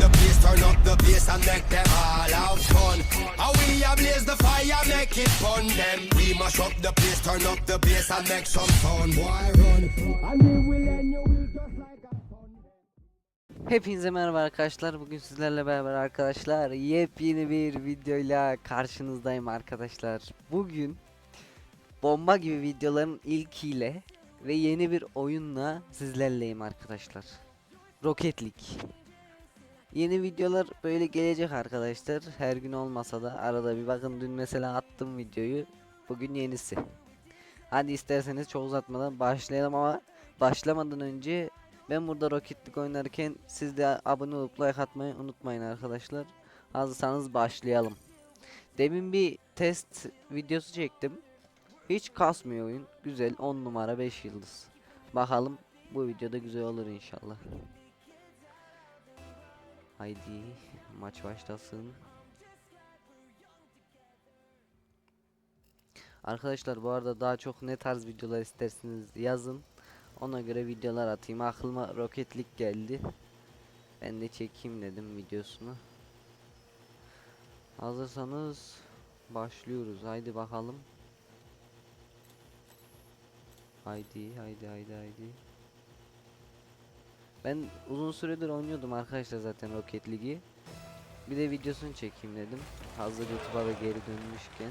the place, turn up the bass and make them all have fun. How we blaze the fire, make it fun. Then we mash up the place, turn up the bass and make some sound. Boy, run. And we will end you will just like a Hepinize merhaba arkadaşlar. Bugün sizlerle beraber arkadaşlar yepyeni bir videoyla karşınızdayım arkadaşlar. Bugün bomba gibi videoların ilkiyle ve yeni bir oyunla sizlerleyim arkadaşlar. Rocket League. Yeni videolar böyle gelecek arkadaşlar. Her gün olmasa da arada bir bakın dün mesela attım videoyu. Bugün yenisi. Hadi isterseniz çok uzatmadan başlayalım ama başlamadan önce ben burada Rocket League oynarken siz de abone olup like atmayı unutmayın arkadaşlar. Hazırsanız başlayalım. Demin bir test videosu çektim. Hiç kasmıyor oyun. Güzel 10 numara 5 yıldız. Bakalım bu videoda güzel olur inşallah. Haydi maç başlasın. Arkadaşlar bu arada daha çok ne tarz videolar isterseniz yazın. Ona göre videolar atayım. Aklıma Rocket League geldi. Ben de çekeyim dedim videosunu. Hazırsanız başlıyoruz. Haydi bakalım. Haydi haydi haydi haydi. Ben uzun süredir oynuyordum arkadaşlar zaten Rocket League'i. Bir de videosunu çekeyim dedim. Hazır YouTube'a da geri dönmüşken.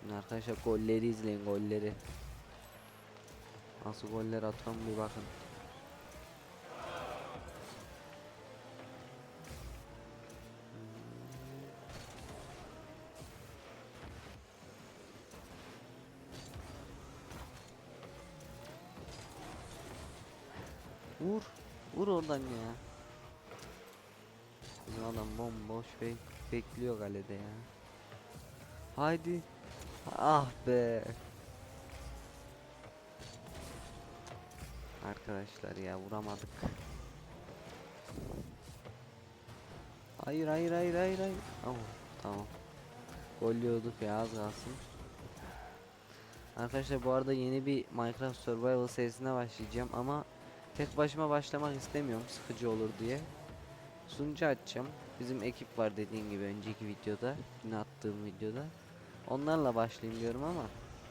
Şimdi arkadaşlar golleri izleyin golleri. Nasıl goller atıyorum bir bakın. Vur. Vur oradan ya. Bizim adam bomboş bek bekliyor kalede ya. Haydi. Ah be. Arkadaşlar ya vuramadık. Hayır hayır hayır hayır hayır. Oh, tamam. Gol yiyorduk ya az kalsın. Arkadaşlar bu arada yeni bir Minecraft Survival serisine başlayacağım ama tek başıma başlamak istemiyorum sıkıcı olur diye. Sunucu açacağım. Bizim ekip var dediğim gibi önceki videoda, dün attığım videoda. Onlarla başlayayım diyorum ama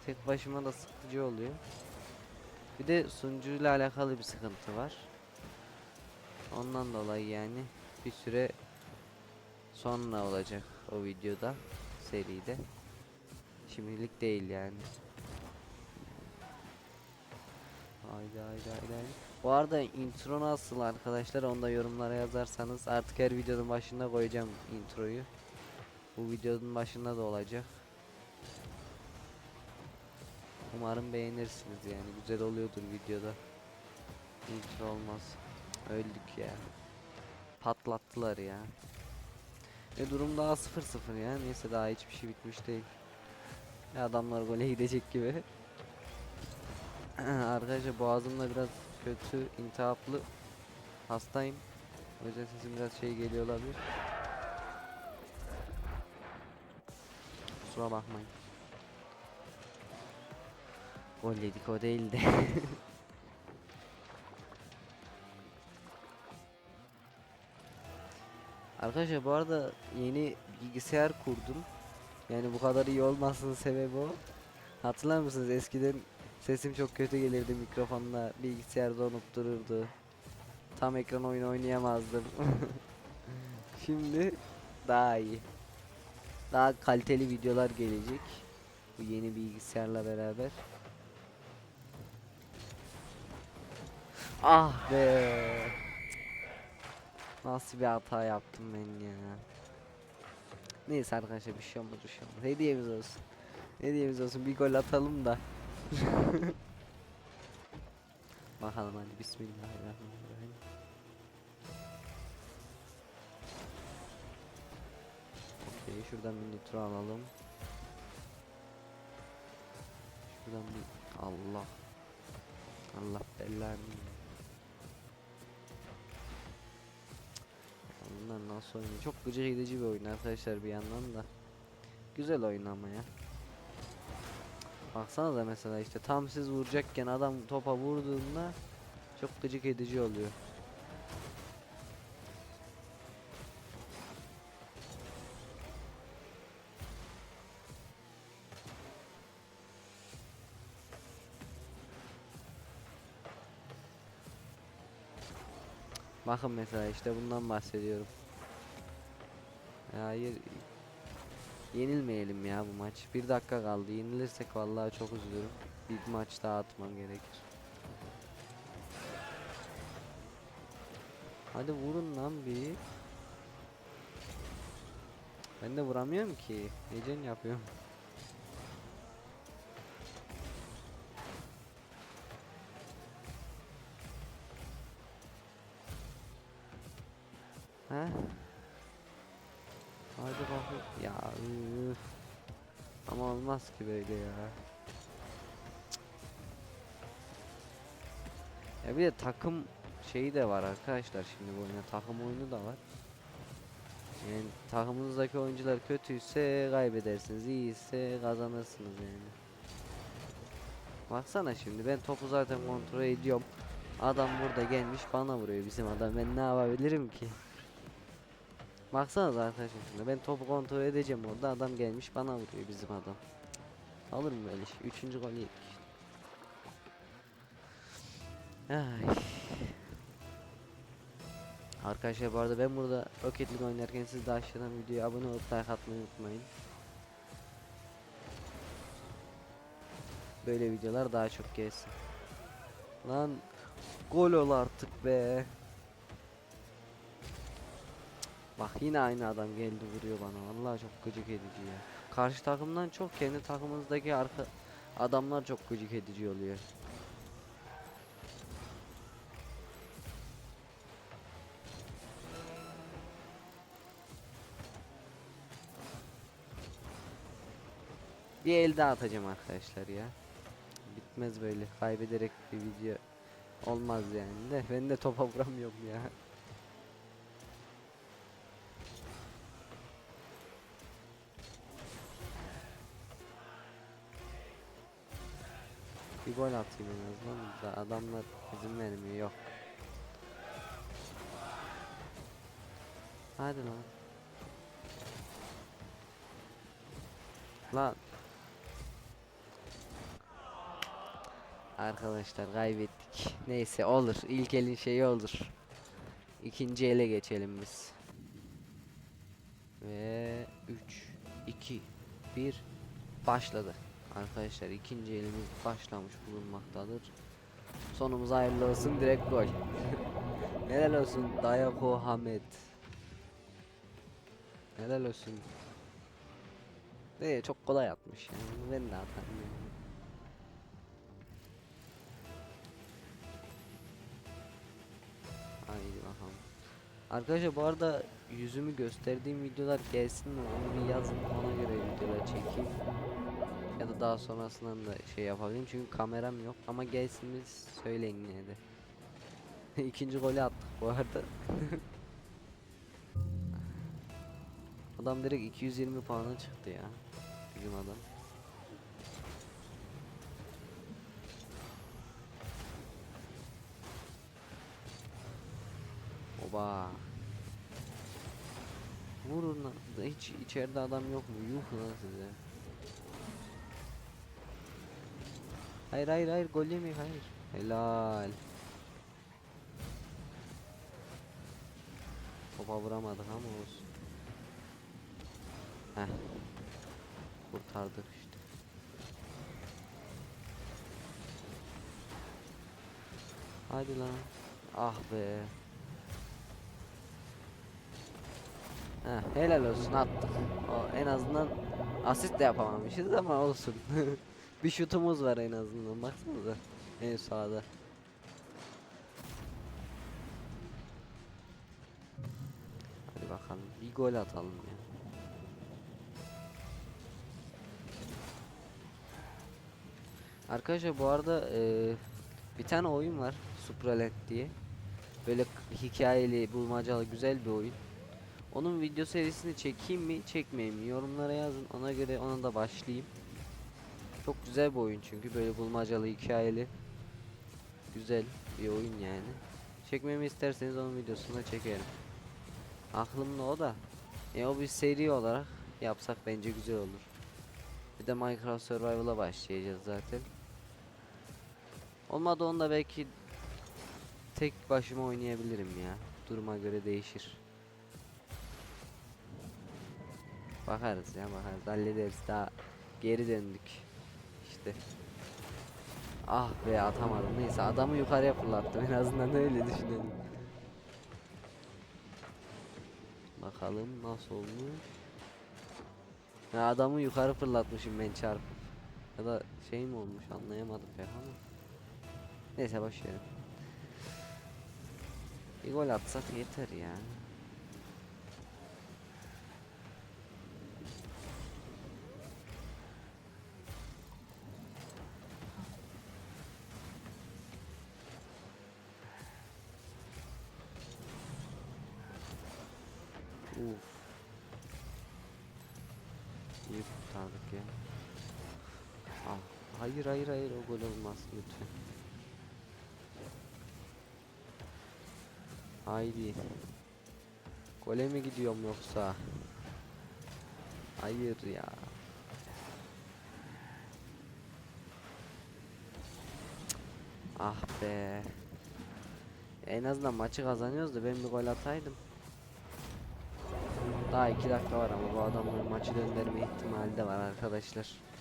tek başıma da sıkıcı oluyor. Bir de sunucuyla alakalı bir sıkıntı var. Ondan dolayı yani bir süre sonra olacak o videoda seride. Şimdilik değil yani. Haydi haydi haydi. Bu arada intro nasıl arkadaşlar onu da yorumlara yazarsanız artık her videonun başında koyacağım introyu. Bu videonun başında da olacak. Umarım beğenirsiniz yani güzel oluyordur videoda. Intro olmaz. Öldük ya. Patlattılar ya. Ve durum daha 0-0 ya. Neyse daha hiçbir şey bitmiş değil. Adamlar gole gidecek gibi. Arkadaşlar boğazımda biraz kötü, intihaplı. Hastayım. O yüzden sesim biraz şey geliyor olabilir. Kusura bakmayın. Gol yedik o değildi. Arkadaşlar bu arada yeni bilgisayar kurdum. Yani bu kadar iyi olmasının sebebi o. Hatırlar mısınız eskiden sesim çok kötü gelirdi mikrofonla bilgisayar donup dururdu. Tam ekran oyun oynayamazdım. Şimdi daha iyi. Daha kaliteli videolar gelecek. Bu yeni bilgisayarla beraber. Ah be. Nasıl bir hata yaptım ben ya. Neyse arkadaşlar bir şey olmaz bir şey olmaz. Hediyemiz olsun. Hediyemiz olsun bir gol atalım da. Bakalım hadi bismillahirrahmanirrahim. Okey şuradan bir nitro alalım. Şuradan bir Allah. Allah belanı. Bunlar nasıl oynuyor? Çok gıcık edici bir oyun arkadaşlar bir yandan da. Güzel oyun ama ya. Baksana da mesela işte tam siz vuracakken adam topa vurduğunda Çok gıcık edici oluyor. Bakın mesela işte bundan bahsediyorum. Hayır. Yenilmeyelim ya bu maç. Bir dakika kaldı. Yenilirsek vallahi çok üzülürüm. Bir maç daha atmam gerekir. Hadi vurun lan bir. Ben de vuramıyorum ki. Heyecan yapıyorum. Ha? Hadi bakayım. Ya üf. Ama olmaz ki böyle ya. Ya bir de takım şeyi de var arkadaşlar şimdi bu oyuna takım oyunu da var. Yani takımınızdaki oyuncular kötüyse kaybedersiniz, iyiyse kazanırsınız yani. Baksana şimdi ben topu zaten kontrol ediyorum. Adam burada gelmiş bana vuruyor bizim adam. Ben ne yapabilirim ki? Baksana arkadaşlar şimdi ben topu kontrol edeceğim orada adam gelmiş bana vuruyor bizim adam. Cık. Olur mu böyle şey? Üçüncü gol yedik. Ay. Arkadaşlar bu arada ben burada Rocket League oynarken siz de aşağıdan videoya abone olup like atmayı unutmayın. Böyle videolar daha çok gelsin. Lan gol ol artık be. Bak yine aynı adam geldi vuruyor bana. Vallahi çok gıcık edici ya. Karşı takımdan çok kendi takımımızdaki arka adamlar çok gıcık edici oluyor. Bir el daha atacağım arkadaşlar ya. Bitmez böyle kaybederek bir video olmaz yani de ben de topa vuramıyorum ya. Bir gol atayım en azından da adamlar izin vermiyor yok. Hadi lan. Lan. Arkadaşlar kaybettik. Neyse olur. İlk elin şeyi olur. İkinci ele geçelim biz. Ve 3 2 1 başladı. Arkadaşlar ikinci elimiz başlamış bulunmaktadır. Sonumuz hayırlı olsun direkt gol. Helal olsun Dayako Hamet. Helal olsun. Ee, çok kolay atmış yani. Ben de atarım yani. Haydi bakalım. Arkadaşlar bu arada yüzümü gösterdiğim videolar gelsin mi onu bir yazın ona göre videolar çekeyim. Ya da daha sonrasından da şey yapabilirim çünkü kameram yok ama gelsin mi söyleyin yine de. İkinci golü attık bu arada. adam direkt 220 puana çıktı ya. Bizim adam. Oba. Vurun. Hiç içeride adam yok mu? Yuh lan size. Hayır hayır hayır gol yemeyin hayır. Helal. Topa vuramadık ama olsun. Heh. Kurtardık işte. Hadi lan. Ah be. Heh, helal olsun attık. O, en azından asist de yapamamışız ama olsun. Bir şutumuz var en azından baksanıza. En sağda. Hadi bakalım bir gol atalım ya. Arkadaşlar bu arada eee, bir tane oyun var Supraland diye. Böyle hikayeli, bulmacalı güzel bir oyun. Onun video serisini çekeyim mi, çekmeyeyim mi? Yorumlara yazın. Ona göre ona da başlayayım. Çok güzel bir oyun çünkü böyle bulmacalı, hikayeli. güzel bir oyun yani. Çekmemi isterseniz onun videosunu da çekerim. Aklımda o da. E o bir seri olarak yapsak bence güzel olur. Bir de Minecraft Survival'a başlayacağız zaten. Olmadı onda belki tek başıma oynayabilirim ya. Duruma göre değişir. Bakarız ya bakarız hallederiz daha geri döndük işte Ah be atamadım. Neyse adamı yukarıya fırlattım en azından öyle düşünelim. Bakalım nasıl olmuş. Ya adamı yukarı fırlatmışım ben çarpıp. Ya da şey mi olmuş anlayamadım pek ama. Neyse boş verin. Bir gol atsak yeter ya hayır hayır hayır o gol olmaz lütfen. Haydi. Gole mi gidiyorum yoksa? Hayır ya. Ah be. En azından maçı kazanıyoruz da ben bir gol ataydım. Daha iki dakika var ama bu adamların maçı döndürme ihtimali de var arkadaşlar.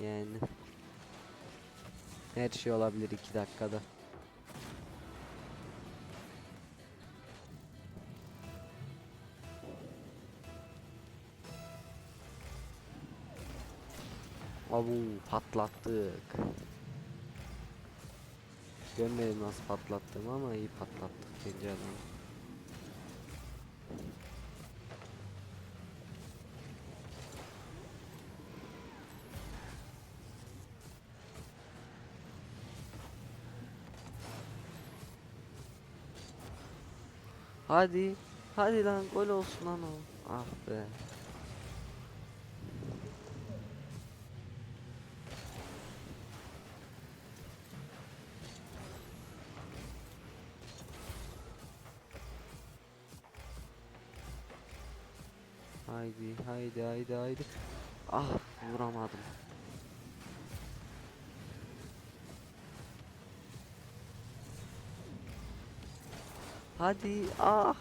Yani her şey olabilir iki dakikada. Abu patlattık. Görmedim nasıl patlattım ama iyi patlattık bence adamı. Hadi. Hadi lan gol olsun lan o. Ah be. Haydi haydi haydi haydi. Ah vuramadım. Hadi ah.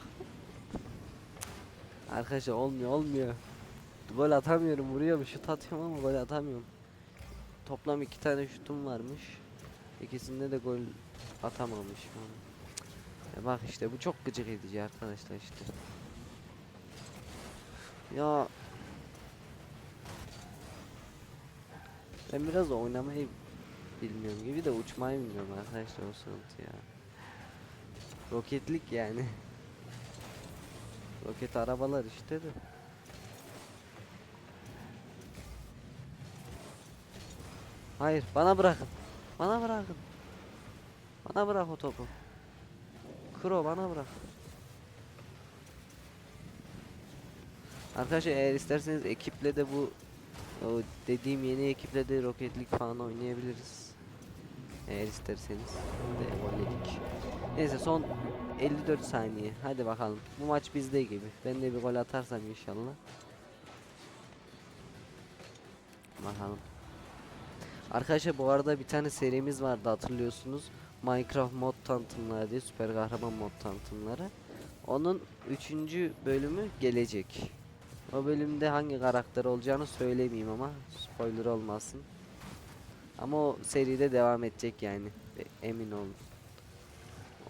Arkadaşlar olmuyor olmuyor. Gol atamıyorum vuruyorum şut atıyorum ama gol atamıyorum. Toplam iki tane şutum varmış. İkisinde de gol atamamışım. Ya bak işte bu çok gıcık edici arkadaşlar işte. Ya ben biraz oynamayı bilmiyorum gibi de uçmayı bilmiyorum arkadaşlar o sıkıntı ya. Roketlik yani. Roket arabalar işte de. Hayır bana bırakın. Bana bırakın. Bana bırak o topu. Kro bana bırak. Arkadaşlar eğer isterseniz ekiple de bu o dediğim yeni ekiple de roketlik falan oynayabiliriz. Eğer isterseniz. De golledik. Neyse son 54 saniye. Hadi bakalım. Bu maç bizde gibi. Ben de bir gol atarsam inşallah. Bakalım. Arkadaşlar bu arada bir tane serimiz vardı hatırlıyorsunuz. Minecraft mod tanıtımları diye süper kahraman mod tanıtımları. Onun 3. bölümü gelecek. O bölümde hangi karakter olacağını söylemeyeyim ama spoiler olmasın. Ama o seride devam edecek yani. Emin olun.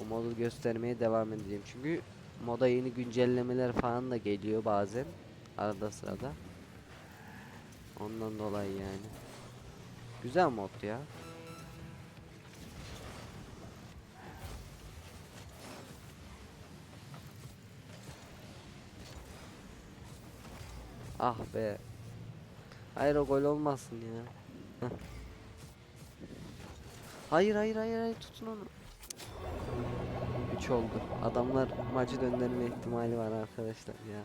O modu göstermeye devam edeceğim. Çünkü moda yeni güncellemeler falan da geliyor bazen. Arada sırada. Ondan dolayı yani. Güzel mod ya. Ah be. Hayır o gol olmasın ya. Hayır hayır hayır hayır tutun onu. 3 oldu. Adamlar maçı döndürme ihtimali var arkadaşlar ya.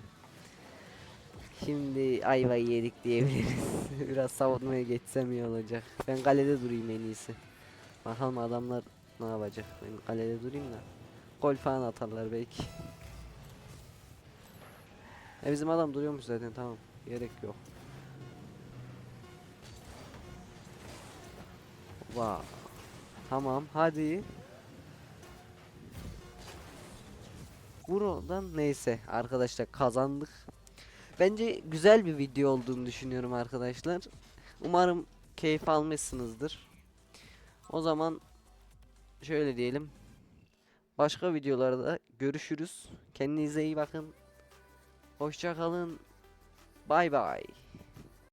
Şimdi ayvayı yedik diyebiliriz. Biraz savunmaya geçsem iyi olacak. Ben kalede durayım en iyisi. Bakalım adamlar ne yapacak. Ben kalede durayım da. Gol falan atarlar belki. E bizim adam duruyormuş zaten tamam. Gerek yok. Vay. Tamam hadi. Vur oradan neyse arkadaşlar kazandık. Bence güzel bir video olduğunu düşünüyorum arkadaşlar. Umarım keyif almışsınızdır. O zaman şöyle diyelim. Başka videolarda görüşürüz. Kendinize iyi bakın. Hoşça kalın. Bay bay.